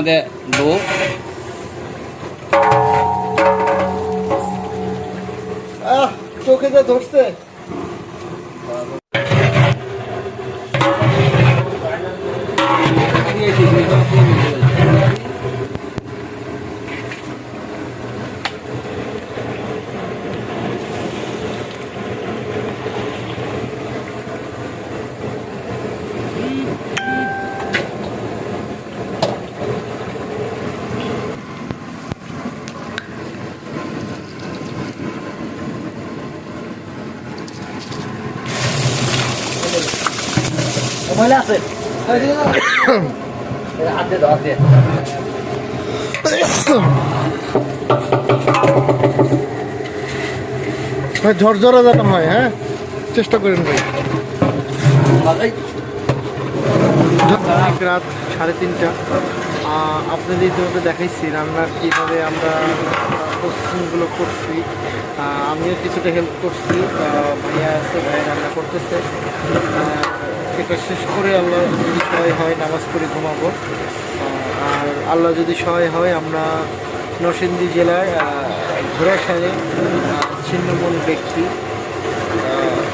কাজে উস্তাদ কিন্তু মহিলা আছে। ঝরঝরা যেন হয় হ্যাঁ? চেষ্টা করেন ভাই। রাত সাড়ে তিনটা। আপনাদের ইতিমধ্যে দেখাইছি রান্নার কীভাবে আমরা প্রস্তুতগুলো করছি। আমিও কিছুটা হেল্প করছি। ভাইয়া আছে ভাইয়া রান্না করতেছে। এটা শেষ করে আল্লাহ যদি সহায় হয়, নামাজ পড়ে ঘুমাবো। আর আল্লাহ যদি সহায় হয়, আমরা নরসিংদী জেলায় ঘোড়াশালে ছিন্নমূল ব্যক্তি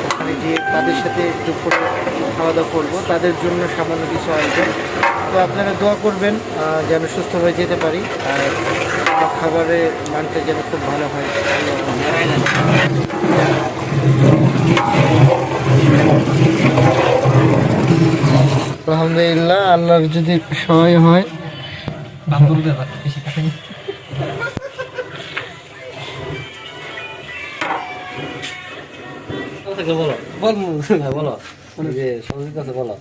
ওখানে গিয়ে তাদের সাথে দুপুরে খাওয়া দাওয়া করব। তাদের জন্য সামান্য কিছু আয়োজন। তো আপনারা দোয়া করবেন যেন সুস্থ হয়ে যেতে পারি। আর খাবারের মানটা যেন খুব ভালো হয় আলহামদুলিল্লাহ আল্লাহর যদি সহায় হয় বলো বল বলো যে সংগীত আছে বলো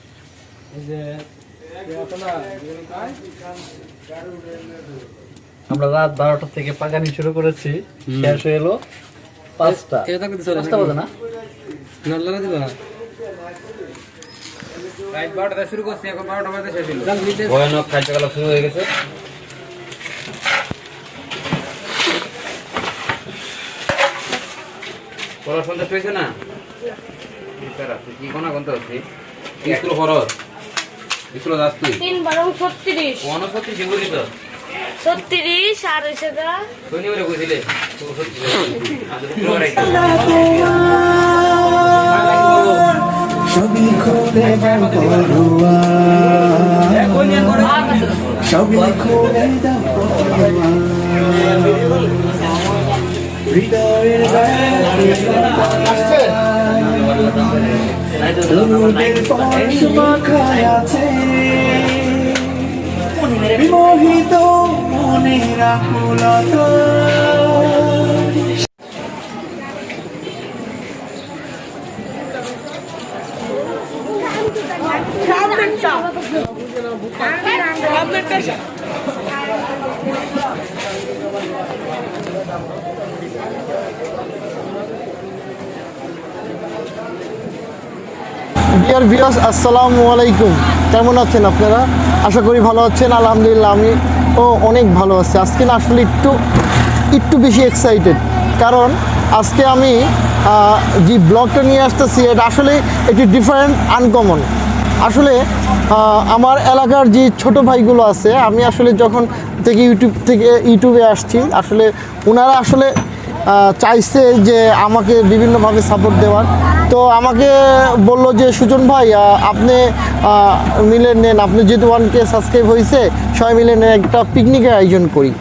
আমরা রাত বারোটা থেকে পাকানি শুরু করেছি। শেষ হয়ে এলো পাঁচটা। পাঁচটা বাজে না? ভয়ানক কার্যকলাপ শুরু হয়ে গেছে। কি কোনা কোনটা হচ্ছে স্কুল খরচ। স্কুল যাস তুই। তিন বারং ছত্রিশ। তো। ছত্রিশ আর হয়েছে শনিবারে সবই খুলে দাও পড়ুয়া সবই খুলে দাও পড়ুয়া হৃদয়ের দুরুদের পরশ মাখায় আছে। বিমোহিত মনের আকুলতা। ডিয়ার ভিউয়ার্স আসসালামু আলাইকুম কেমন আছেন আপনারা? আশা করি ভালো আছেন, আলহামদুলিল্লাহ আমি ও অনেক ভালো আছি। আজকে না, আসলে একটু একটু বেশি এক্সাইটেড কারণ আজকে আমি যে ব্লগটা নিয়ে আসতেছি, এটা আসলে একটি ডিফারেন্ট আনকমন আসলে আমার এলাকার যে ছোট ভাইগুলো আছে, আমি আসলে যখন থেকে ইউটিউব থেকে ইউটিউবে আসছি, আসলে ওনারা আসলে চাইছে যে আমাকে বিভিন্নভাবে সাপোর্ট দেওয়ার। তো আমাকে বলল যে, সুজন ভাই আপনি মিলে নেন। আপনি যেহেতু ওয়ান কে সাবস্ক্রাইব হয়েছে সবাই মিলে নেন, একটা পিকনিকের আয়োজন করি।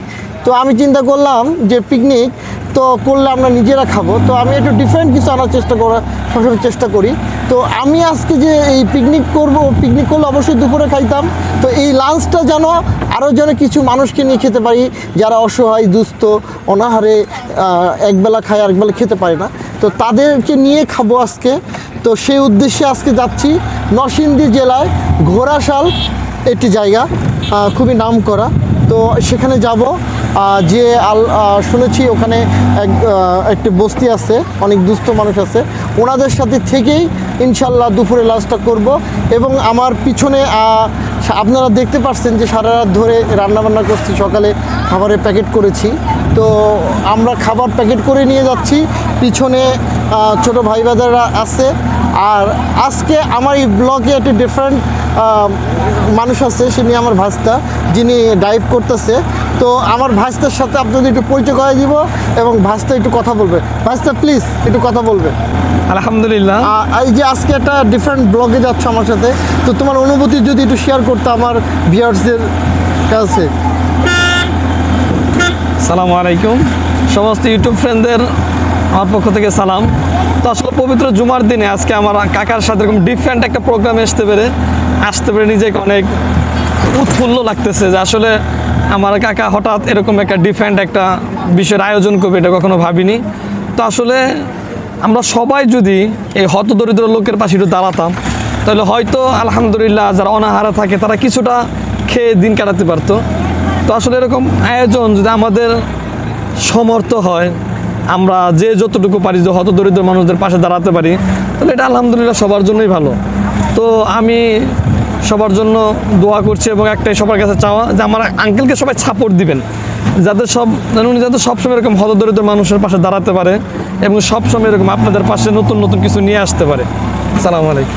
তো আমি চিন্তা করলাম যে পিকনিক তো করলে আমরা নিজেরা খাব। তো আমি একটু ডিফারেন্ট কিছু আনার চেষ্টা করার সবসময় চেষ্টা করি। তো আমি আজকে যে এই পিকনিক করব পিকনিক করলে অবশ্যই দুপুরে খাইতাম। তো এই লাঞ্চটা যেন আরও যেন কিছু মানুষকে নিয়ে খেতে পারি, যারা অসহায়, দুস্থ, অনাহারে একবেলা খায় আরেকবেলা খেতে পারে না। তো তাদেরকে নিয়ে খাব আজকে। তো সেই উদ্দেশ্যে আজকে যাচ্ছি নরসিংদী জেলায় ঘোড়াশাল একটি জায়গা খুবই নাম করা তো সেখানে যাব যে আল শুনেছি ওখানে এক একটি বস্তি আছে, অনেক দুস্থ মানুষ আছে। ওনাদের সাথে থেকেই ইনশাল্লাহ দুপুরে লাঞ্চটা করব এবং আমার পিছনে আপনারা দেখতে পাচ্ছেন যে সারা রাত ধরে রান্নাবান্না করছি, সকালে খাবারের প্যাকেট করেছি। তো আমরা খাবার প্যাকেট করে নিয়ে যাচ্ছি। পিছনে ছোট ভাই বাদাররা আছে। আর আজকে আমার এই ব্লগে একটি ডিফারেন্ট মানুষ আছে সে নিয়ে আমার ভাস্তা যিনি ডাইভ করতেছে। তো আমার ভাস্তার সাথে আপনাদের একটু পরিচয় করে দিব এবং ভাস্তা একটু কথা বলবে। ভাস্তা প্লিজ একটু কথা বলবে। আলহামদুলিল্লাহ। এই যে আজকে একটা ডিফারেন্ট ব্লগে যাচ্ছ আমার সাথে তো তোমার অনুভূতি যদি একটু শেয়ার করতে আমার ভিউয়ার্সদের কাছে। সালাম আলাইকুম। সমস্ত ইউটিউব ফ্রেন্ডদের আমার পক্ষ থেকে সালাম। তো আসলে পবিত্র জুমার দিনে আজকে আমার কাকার সাথে এরকম ডিফারেন্ট একটা প্রোগ্রামে আসতে পেরে আসতে পেরে নিজেকে অনেক উৎফুল্ল লাগতেছে যে আসলে আমার কাকা হঠাৎ এরকম একটা ডিফারেন্ট একটা বিষয়ের আয়োজন করবে এটা কখনো ভাবিনি। তো আসলে আমরা সবাই যদি এই হতদরিদ্র লোকের পাশে একটু দাঁড়াতাম, তাহলে হয়তো আলহামদুলিল্লাহ যারা অনাহারা থাকে তারা কিছুটা খেয়ে দিন কাটাতে পারতো। তো আসলে এরকম আয়োজন যদি আমাদের সমর্থ হয়, আমরা যে যতটুকু পারি, যে হত দরিদ্র মানুষদের পাশে দাঁড়াতে পারি, তাহলে এটা আলহামদুলিল্লাহ সবার জন্যই ভালো। তো আমি সবার জন্য দোয়া করছি এবং একটাই সবার কাছে চাওয়া যে আমার আঙ্কেলকে সবাই সাপোর্ট দিবেন। যাতে সব উনি যাতে সবসময় এরকম হত দরিদ্র মানুষের পাশে দাঁড়াতে পারে এবং সবসময় এরকম আপনাদের পাশে নতুন নতুন কিছু নিয়ে আসতে পারে। সালাম আলাইকুম।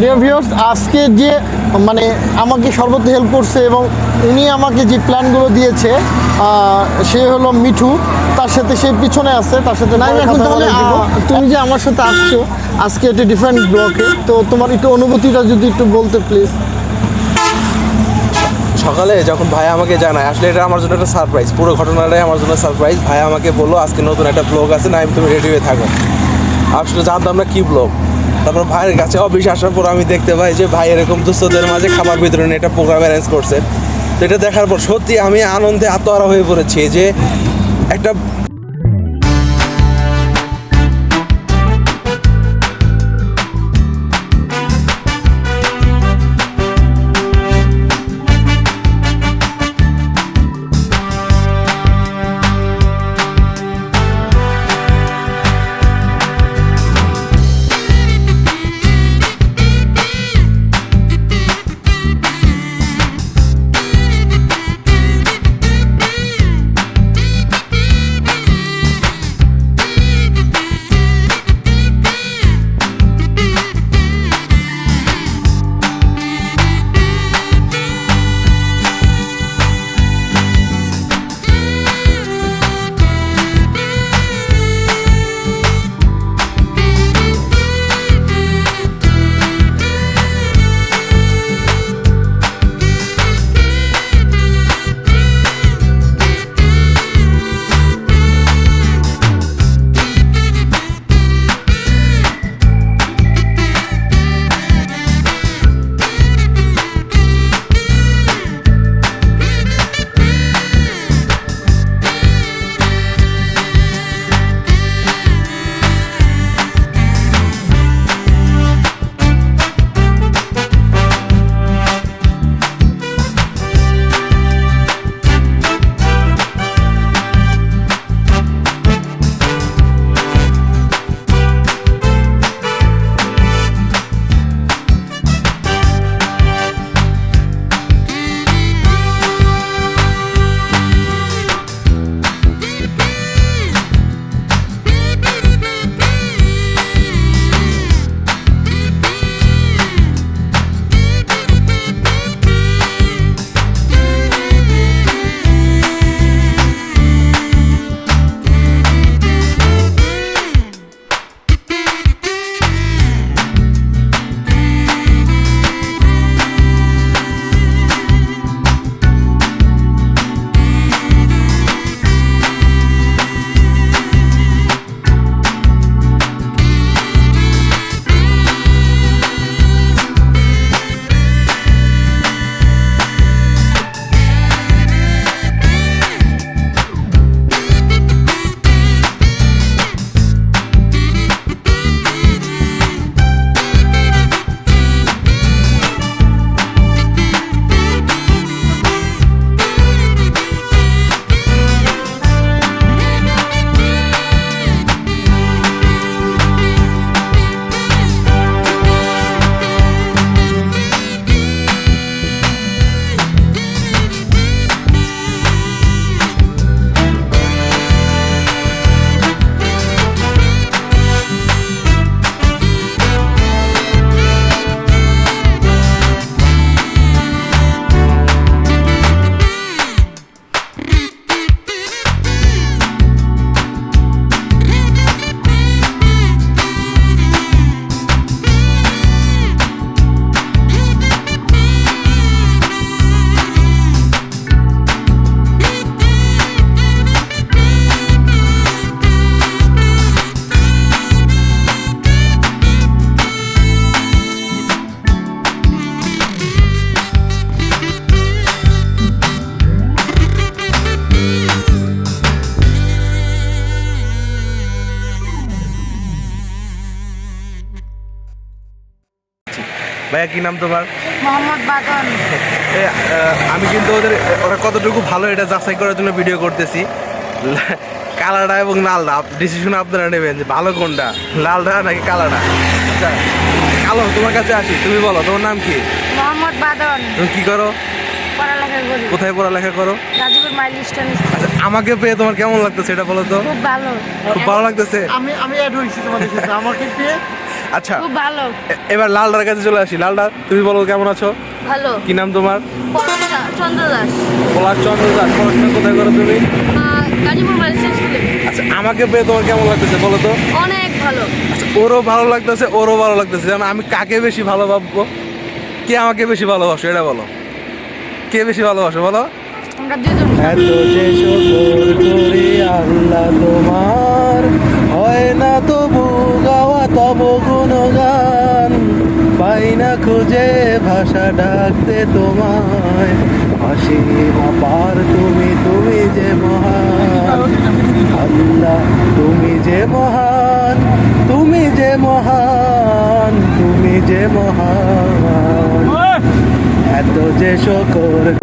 ডিয়ার ভিউয়ার্স আজকে যে মানে আমাকে সর্বত্র হেল্প করছে এবং উনি আমাকে যে প্ল্যানগুলো দিয়েছে সে হলো মিঠু। তার সাথে সে পিছনে আছে তার সাথে না, এখন তাহলে, তুমি যে আমার সাথে আসছো আজকে একটা ডিফারেন্ট ব্লকে তো তোমার একটু অনুভূতিটা যদি একটু বলতে প্লিজ সকালে যখন ভাই আমাকে জানায় আসলে এটা আমার জন্য একটা সারপ্রাইজ পুরো ঘটনাটাই আমার জন্য সারপ্রাইজ ভাই আমাকে বলল আজকে নতুন একটা ব্লগ আছে না আমি তুমি রেডি হয়ে থাকো। আসলে জানতাম না কী ব্লগ তারপর ভাইয়ের কাছে অফিস আসার পর আমি দেখতে পাই যে ভাই এরকম দুস্থদের মাঝে খাবার বিতরণে এটা প্রোগ্রাম অ্যারেঞ্জ করছে। তো এটা দেখার পর সত্যি আমি আনন্দে আত্মহারা হয়ে পড়েছি যে একটা ভাইয়া কি নাম তোমার? মোহাম্মদ বাদন। আমি কিন্তু ওদের ওরা কতটুকু ভালো এটা যাচাই করার জন্য ভিডিও করতেছি। কালারটা এবং লালটা ডিসিশন আপনারা নেবেন যে ভালো কোনটা লালটা নাকি কালারটা আচ্ছা কালো তোমার কাছে আসি তুমি বলো তোমার নাম কি? মোহাম্মদ বাদন। তুমি কি করো? পড়ালেখা করি। কোথায় পড়ালেখা করো? আচ্ছা আমাকে পেয়ে তোমার কেমন লাগতেছে এটা বলো তো? খুব ভালো। খুব ভালো লাগতেছে? আমি আমি অ্যাড হয়েছি তোমাদের সাথে। আমাকে পেয়ে আচ্ছা। খুব ভালো। এবার লালটার কাছে চলে আসি। লালটা তুমি বলো কেমন আছো? ভালো। কি নাম তোমার? চন্দ্র দাস। পলাশ চন্দ্র দাস পড়াশোনা কোথায় করো তুমি? গাজীপুর আচ্ছা আমাকে পেয়ে তোমার কেমন লাগতেছে বলো তো? অনেক ভালো। আচ্ছা, ওরও ভালো লাগতেছে ওরও ভালো লাগতেছে। যেমন আমি কাকে বেশি ভালো ভাববো কে আমাকে বেশি ভালোবাসো এটা বলো। কে বেশি ভালোবাসো বলো? আমরা দুজন। এত যে শকর করি আল্লাহ তোমার। হয় না তবু গুণগান পাই না খুঁজে ভাষা ডাকতে তোমায়। অসীমা পার তুমি তুমি যে মহান। আল্লাহ তুমি যে মহান তুমি যে মহান তুমি যে মহান। এত যে শকর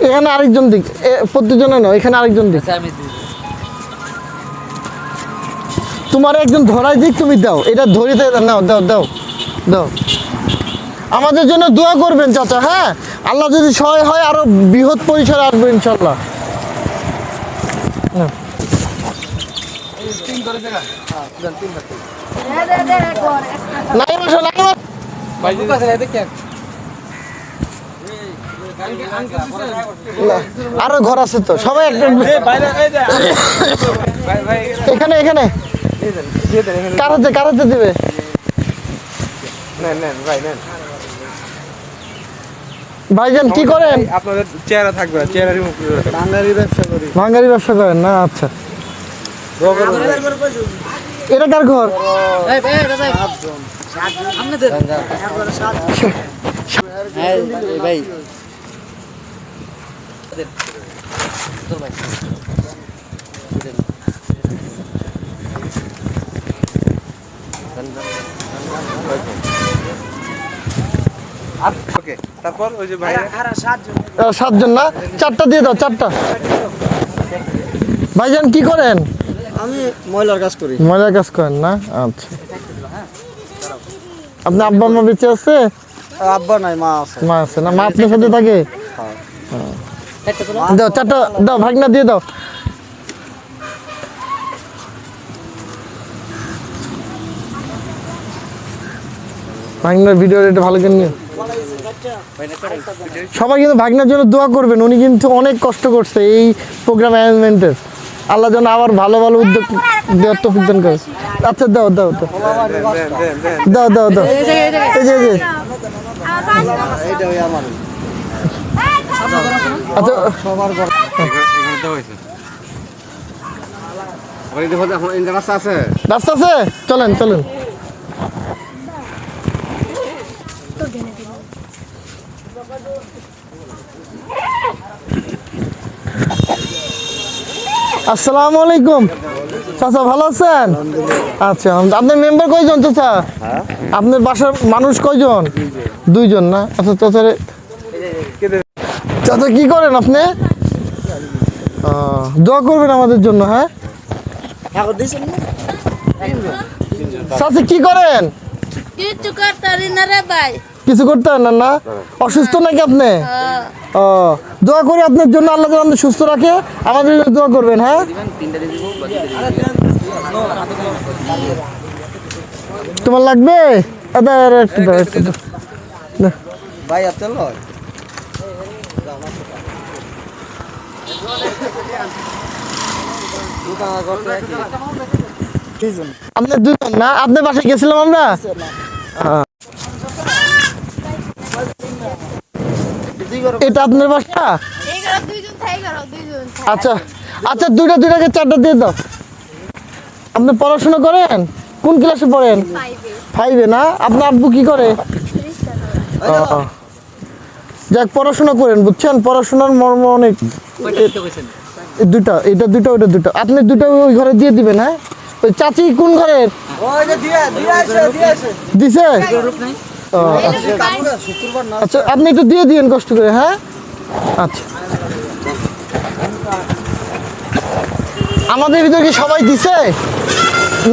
এখানে আরেকজন দিক। এ, প্রত্যেকজনে নয় এখানে আরেকজন দিক। তোমার একজন ধরাই দিক তুমি দাও। এটা ধরিতে নাও দাও দাও দাও। আমাদের জন্য দোয়া করবেন চাচা হ্যাঁ? আল্লাহ যদি সহায় হয় আরও বৃহৎ পরিসরে আসবে ইনশাল্লাহ। নাই বসো আরও ঘর আছে তো সবাই একটা এখানে এখানে। কারাতে কারাতে দিবে। নেন নেন ভাইজান কি করেন? আপনাদের চেহারা থাকবে চেহারা রিমুভ করে রাখেন ব্যবসা করি। ভাঙ্গারি ব্যবসা করেন না আচ্ছা। এটা কার ঘর? ভাই। ওকে তারপর ওই যে ভাইরা সাতজন। না? চারটা দিয়ে দাও চারটা। ভাইজান কি করেন? আমি ময়লার কাজ করি। মজার কাজ করেন না? আচ্ছা। আপনার আব্বা মা বেঁচে আছে? আব্বা নাই মা আছে। মা আছে না? মা আপনার সাথে থাকে? হ্যাঁ। দাও, চারটা, দাও, ভাগনা দিয়ে দাও। ভাগনার ভিডিও এটা ভালো করে নিও। সবাই কিন্তু ভাগনার জন্য দোয়া করবেন, উনি কিন্তু অনেক কষ্ট করছে এই প্রোগ্রাম অ্যারেঞ্জমেন্টের আল্লাহ যেন আবার ভালো ভালো উদ্যোগ দেওয়ার করে। আচ্ছা দাও দাও দাও। দাও দাও দাও। এই যে এই যে। আচ্ছা রাস্তা আছে? রাস্তা আছে চলেন চলেন। আসসালামু আলাইকুম। চাচা ভালো আছেন? আচ্ছা আপনার মেম্বার কয়জন চাচা? আপনার বাসার মানুষ কয়জন? দুইজন না? আচ্ছা চাচারে চাচা কি করেন আপনি? দোয়া করবেন আমাদের জন্য হ্যাঁ? চাচা কি করেন? কিচ্ছু করতারি না রে ভাই। কিছু করতে না না? অসুস্থ নাকি আপনি? ও দোয়া করি আপনার জন্য আল্লাহ যেন আমাদের সুস্থ রাখে আমাদের জন্য দোয়া করবেন হ্যাঁ? তোমার লাগবে। ভাই আপনি আপনার দুজন না? আপনার বাসায় গেছিলাম আমরা? এটা আপনার বাসা? আচ্ছা আচ্ছা দুইটা দুইটাকে চারটা দিয়ে দাও। আপনি পড়াশোনা করেন? কোন ক্লাসে পড়েন? ফাইভে না? আপনার আব্বু কি করে। যাক পড়াশোনা করেন বুঝছেন? পড়াশোনার মর্ম অনেক। এই দুটা এটা দুটো ওইটা দুটো আপনি দুটো ওই ঘরে দিয়ে দিবেন হ্যাঁ? ওই চাচি কোন ঘরের? দিছে? ও, আচ্ছা। আপনি একটু দিয়ে দিয়েন কষ্ট করে হ্যাঁ? আচ্ছা। আমাদের ভিতরে কি সবাই দিছে?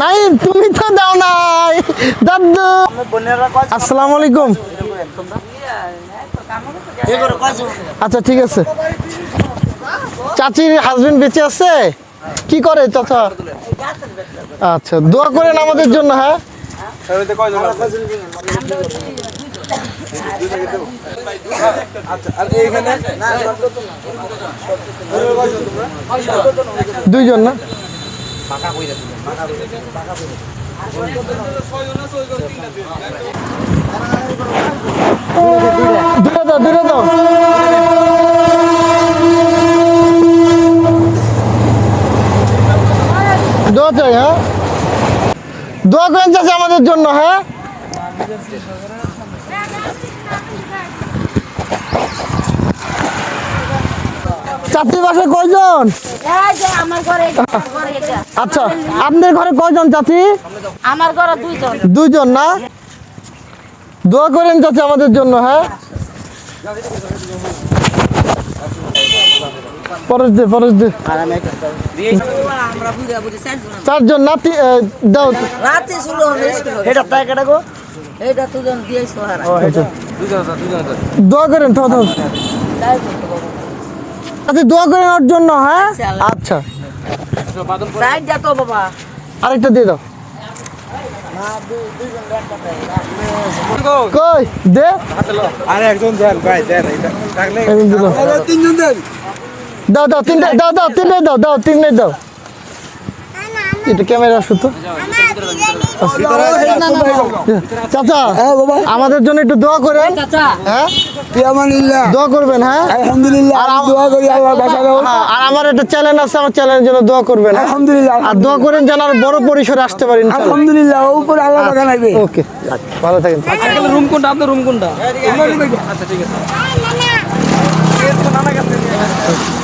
নাই তুমি তো দাও নাই। দাদু। আসসালামু আলাইকুম। আচ্ছা ঠিক আছে। চাচির হাজবেন্ড বেঁচে আছে? কি করে চাচা? আচ্ছা দোয়া করেন আমাদের জন্য হ্যাঁ? দুইজন না? দুটো দাও চাই হ্যাঁ দোয়া করেন চাচা আমাদের জন্য হ্যাঁ চাচির বাসায় কয়জন? আচ্ছা আপনার ঘরে কয়জন চাচি? আমার ঘরে দুইজন। দুইজন না? দোয়া করেন চাচি আমাদের জন্য হ্যাঁ? পরশ দে পরশ দে। চারজন না তি- দাও। রাতে শুরু হবে এটা প্যাকেট গো। এইটা তুজন দিয়েছ দোয়া করেন থাও থাও আচ্ছা দোয়া করে ওর জন্য হ্যাঁ? আচ্ছা। আরেকটা দিয়ে দাও। কই? দে। আরে একজন দেন ভাই দেন থাকলে তিনজন দেন। দাও দাও তিনটে দাও দাও তিনটে দাও দাও তিনটে দাও। এটা ক্যামেরা শুধু চাচা আমাদের জন্য একটু দোয়া করেন। হ্যাঁ ইয়ামানিল্লাহ দোয়া করবেন হ্যাঁ? আলহামদুলিল্লাহ আর আম- দোয়া করি আল্লাহ হ্যাঁ, আর আমার একটা চ্যানেল আছে আমার চ্যানেলের জন্য দোয়া করবেন হ্যাঁ? আলহামদুলিল্লাহ আর দোয়া করেন যেন আর বড় পরিসরে আসতে পারি আলহামদুলিল্লাহ ও উপরে আল্লাহ বাগান আইবে। ওকে। ভালো থাকেন। রুম কোনটা? আপনার রুম কোনটা?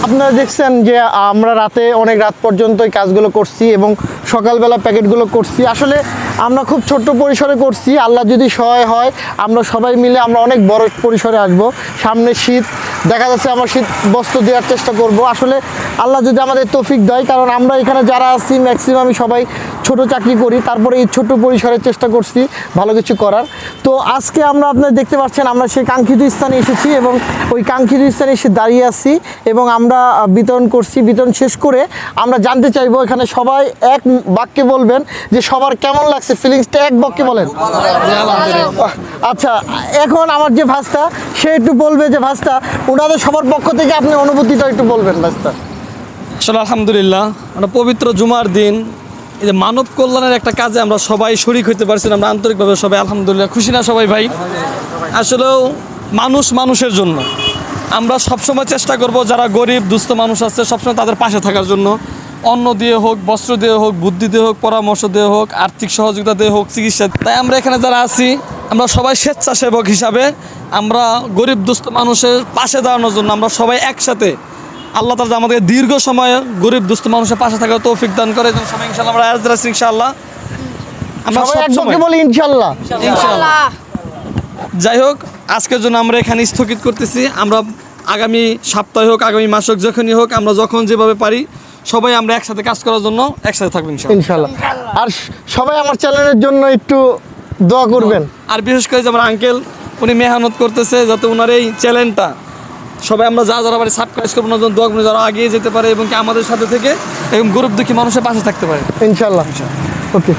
আপনারা দেখছেন যে আমরা রাতে অনেক রাত পর্যন্ত এই কাজগুলো করছি এবং সকালবেলা প্যাকেটগুলো করছি। আসলে আমরা খুব ছোট্ট পরিসরে করছি, আল্লাহ যদি সহায় হয়, আমরা সবাই মিলে আমরা অনেক বড় পরিসরে আসব। সামনে শীত দেখা যাচ্ছে আমরা শীত বস্ত্র দেওয়ার চেষ্টা করব। আসলে আল্লাহ যদি আমাদের তৌফিক দেয় কারণ আমরা এখানে যারা আছি ম্যাক্সিমামই সবাই ছোট চাকরি করি তারপরে এই ছোট পরিসরের চেষ্টা করছি ভালো কিছু করার। তো আজকে আমরা আপনারা দেখতে পাচ্ছেন আমরা সেই কাঙ্ক্ষিত স্থানে এসেছি এবং ওই কাঙ্ক্ষিত স্থানে এসে দাঁড়িয়ে আছি এবং আমরা বিতরণ করছি। বিতরণ শেষ করে আমরা জানতে চাইব এখানে সবাই এক বাক্যে বলবেন যে সবার কেমন লাগছে? ফিলিংসটা এক বাক্যে বলেন। আচ্ছা এখন আমার যে ভাস্তা সে একটু বলবে যে ভাস্তা ওনাদের সবার পক্ষ থেকে আপনি অনুভূতিটা একটু বলবেন ভাস্তা আসলে আলহামদুলিল্লাহ, আমরা পবিত্র জুমার দিন, এই যে মানব কল্যাণের একটা কাজে আমরা সবাই শরিক হইতে পারছি আমরা আন্তরিকভাবে সবাই আলহামদুলিল্লাহ খুশি না সবাই ভাই? আসলেও মানুষ মানুষের জন্য। আমরা সবসময় চেষ্টা করব যারা গরিব, দুস্থ মানুষ আছে, সবসময় তাদের পাশে থাকার জন্য। অন্ন দিয়ে হোক, বস্ত্র দিয়ে হোক, বুদ্ধি দিয়ে হোক, পরামর্শ দিয়ে হোক, আর্থিক সহযোগিতা দিয়ে হোক, চিকিৎসা তাই আমরা এখানে যারা আছি, আমরা সবাই স্বেচ্ছাসেবক হিসাবে আমরা গরিব দুস্থ মানুষের পাশে দাঁড়ানোর জন্য আমরা সবাই একসাথে আল্লাহ তালা আমাদের দীর্ঘ সময় গরিব দুস্থ মানুষের পাশে থাকার তৌফিক দান করে সবাই ইনশাল্লাহ আমরা আয়াজ রাখছি ইনশাআল্লাহ। আমরা সবাই বলি ইনশাল্লাহ ইনশাআল্লাহ। যাই হোক আজকের জন্য আমরা এখানে স্থগিত করতেছি। আমরা আগামী সপ্তাহে হোক আগামী মাস হোক যখনই হোক আমরা যখন যেভাবে পারি সবাই আমরা একসাথে কাজ করার জন্য একসাথে থাকব ইনশাল্লাহ আর সবাই আমার চ্যানেলের জন্য একটু দোয়া করবেন। আর বিশেষ করে যে আমার আঙ্কেল উনি মেহনত করতেছে যাতে ওনার এই চ্যালেঞ্জটা সবাই আমরা যা যারা বাড়ি সাবস্ক্রাইব করব না দোয়া করব যারা আগিয়ে যেতে পারে এবং কি আমাদের সাথে থেকে এবং গরিব দুঃখী মানুষের পাশে থাকতে পারে। ইনশাল্লাহ ওকে